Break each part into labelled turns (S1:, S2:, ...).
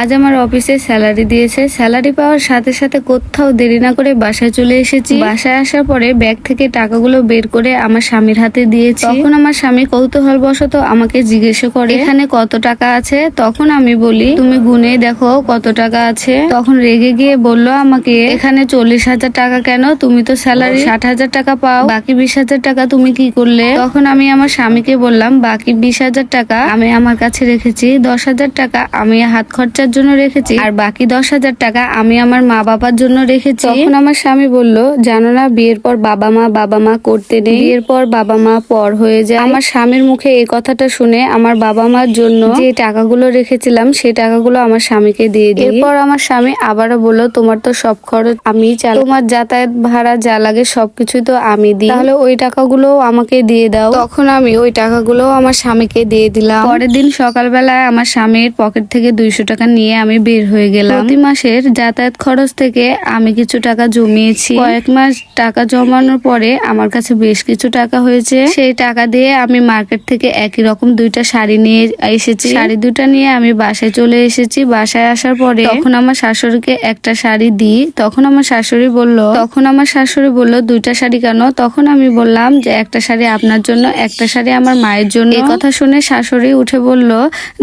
S1: আজ আমার অফিসে স্যালারি দিয়েছে। স্যালারি পাওয়ার সাথে সাথে কোথাও দেরি না করে বাসায় চলে এসেছি। বাসায় আসার পরে ব্যাগ থেকে টাকাগুলো বের করে আমার স্বামীর হাতে দিয়েছি। তখন আমার স্বামী কৌতূহল বশত আমাকে জিজ্ঞেস করে, এখানে কত টাকা আছে? তখন আমি বলি, তুমি গুনে দেখো কত টাকা আছে। তখন রেগে গিয়ে বলল আমাকে, এখানে চল্লিশ হাজার টাকা কেন? তুমি তো স্যালারি। ষাট হাজার টাকা পাও। বাকি বিশ হাজার টাকা তুমি কি করলে? তখন আমি আমার স্বামীকে বললাম, বাকি বিশ হাজার টাকা আমি আমার কাছে রেখেছি। দশ হাজার টাকা আমি হাত খরচার জন্য রেখেছি। আর বাকি দশ হাজার টাকা আমি আমার মা বাবার জন্য রেখেছি। তখন আমার স্বামী বলল, জানো না, বিয়ের পর বাবা মা বাবা মা করতে নেই। বিয়ের পর বাবা মা পর হয়ে যায়। আমার স্বামীর মুখে এই কথাটা শুনে আমার বাবা মার জন্য যে টাকাগুলো রেখেছিলাম, সেই টাকাগুলো আমার স্বামীকে দিয়ে দিই। এরপর আমার স্বামী আবারও বলল, তোমার তো সব খরচ আমি চাল তোমার যাতায়াত ভাড়া যা লাগে সবকিছুই তো আমি দিই। তাহলে ওই টাকাগুলো আমাকে দিয়ে দাও। তখন আমি ওই টাকাগুলো আমার স্বামীকে দিয়ে দিলাম। পরের দিন সকালবেলায় আমার স্বামীর পকেট থেকে দুইশো টাকা নিয়ে আমি বের হয়ে গেলাম। প্রতি মাসের যাতায়াত খরচ থেকে আমি কিছু টাকা জমিয়েছি। কয়েক মাস টাকা জমানোর পরে আমার কাছে বেশ কিছু টাকা হয়েছে। সেই টাকা দিয়ে আমি মার্কেট থেকে একই রকম দুইটা শাড়ি নিয়ে এসেছি। শাড়ি দুটা নিয়ে আমি বাসায় চলে এসেছি। বাসায় আসার পরে তখন আমার শাশুড়িকে একটা শাড়ি দিই। তখন আমার শাশুড়ি বলল তখন আমার শাশুড়ি বলল দুইটা শাড়ি কেন? তখন আমি বললাম যে একটা শাড়ি আপনার জন্য একটা শাড়ি আমার মায়ের জন্য। এই কথা শুনে শাশুড়ি উঠে বলল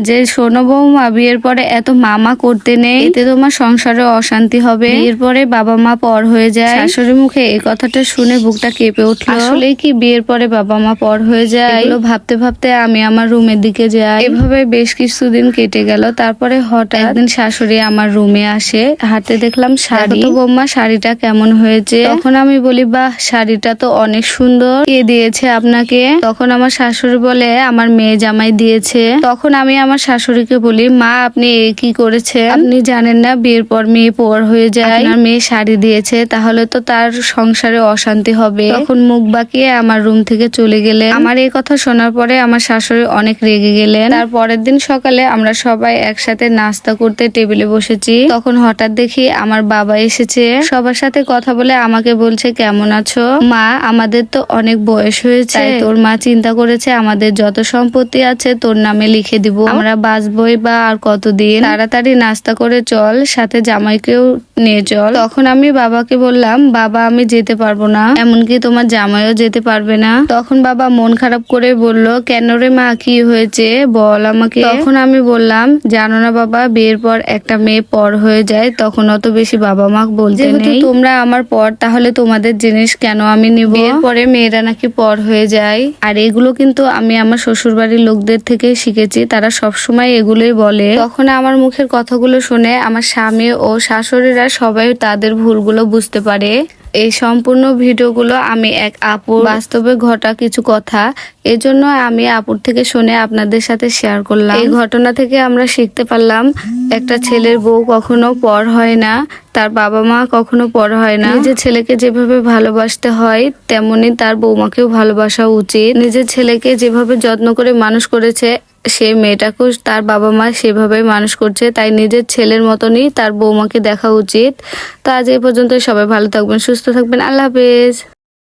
S1: যে শোনো বৌমা বিয়ের পরে এত মামা করতে নেই। এতে তোমার সংসারে অশান্তি হবে। বিয়ের পরে বাবা মা পর হয়ে যায়। শাশুড়ি মুখে এই কথাটা শুনে বুকটা কেঁপে উঠল। আসলে কি বিয়ের পরে বাবা মা পর হয়ে যায়? এগুলো ভাবতে ভাবতে আমি আমার রুমের দিকে যাই। এভাবে বেশ কিছুদিন কেটে গেল। তারপরে হঠাৎ একদিন শাশুড়ি আমার রুমে আসে। হাতে দেখলাম শাড়ি। তো বৌমা শাড়িটা কেমন হয়েছে? তখন আমি বলি বাহ শাড়িটা তো অনেক সুন্দর। কে দিয়েছে আপনাকে? তখন আমার শাশুড়ি বলে আমার মেয়ে জামাই দিয়েছে। তখন আমি আমার শাশুড়িকে বলি মা আপনি এ কি করেছে আপনি জানেন না বিয়ের পর মেয়ে পর হয়ে যায়। আপনার মেয়ে শাড়ি দিয়েছে তাহলে তো তার সংসারে অশান্তি হবে। তখন মুখ বাঁকিয়ে আমার রুম থেকে চলে গেলেন। আমার এই কথা শোনার পরে আমার শাশুড়ি অনেক রেগে গেলেন। তার পরের দিন সকালে আমরা সবাই একসাথে নাস্তা করতে টেবিলে বসেছি। তখন হঠাৎ দেখি আমার বাবা এসেছে। সবার সাথে কথা বলে আমাকে বলছে কেমন আছো? মা আমাদের তো অনেক বয়স হয়েছে। তোর মা চিন্তা করেছে আমাদের যত সম্পত্তি আছে তোর নামে লিখে দিব। আমরা বাঁচবই বা আর কতদিন? তাড়াতাড়ি নাস্তা করে চল সাথে জামাইকেও নিয়ে চল। তখন আমি বাবাকে বললাম বাবা আমি যেতে পারব না। এমনকি তোমার জামাইও যেতে পারবে না। তখন বাবা মন খারাপ করে বলল কেন রে মা কি হয়েছে? বল আমাকে। তখন আমি বললাম জানো না বাবা বিয়ের পর একটা মেয়ে পর হয়ে যায় তখন অত বেশি বাবা মা বলতে নেই। তোমরা আমার পর তাহলে তোমাদের জিনিস কেন আমি নিব? পরে মেয়েরা নাকি পর হয়ে যায়। আর এগুলো কিন্তু আমি আমার শ্বশুর বাড়ির লোকদের থেকে শিখেছি তারা সবসময় এগুলোই বলে। তখন আমার মুখের কথাগুলো শুনে আমার স্বামী ও শাশুড়িরা সবাই তাদের ভুলগুলো বুঝতে পারে। এই সম্পূর্ণ ভিডিওগুলো আমি এক আপুর বাস্তবে ঘটা কিছু কথা, এজন্য আমি আপুর থেকে শুনে আপনাদের সাথে শেয়ার করলাম। এই ঘটনা থেকে আমরা শিখতে পারলাম, একটা ছেলের বউ কখনো পর হয় না, তার বাবা মা কখনো পর হয় না। নিজের ছেলেকে যেভাবে ভালোবাসতে হয়, তেমনি তার বৌমাকেও ভালোবাসা উচিত। নিজের ছেলেকে যেভাবে যত্ন করে মানুষ করেছে সে মেয়েটাকেও তার বাবা মা সেভাবেই মানুষ করছে, তাই নিজের ছেলের মতনই তার বৌমাকে দেখা উচিত। তো আজ এই পর্যন্ত সবাই ভালো থাকবেন, সুস্থ থাকবেন, আল্লাহ হাফেজ।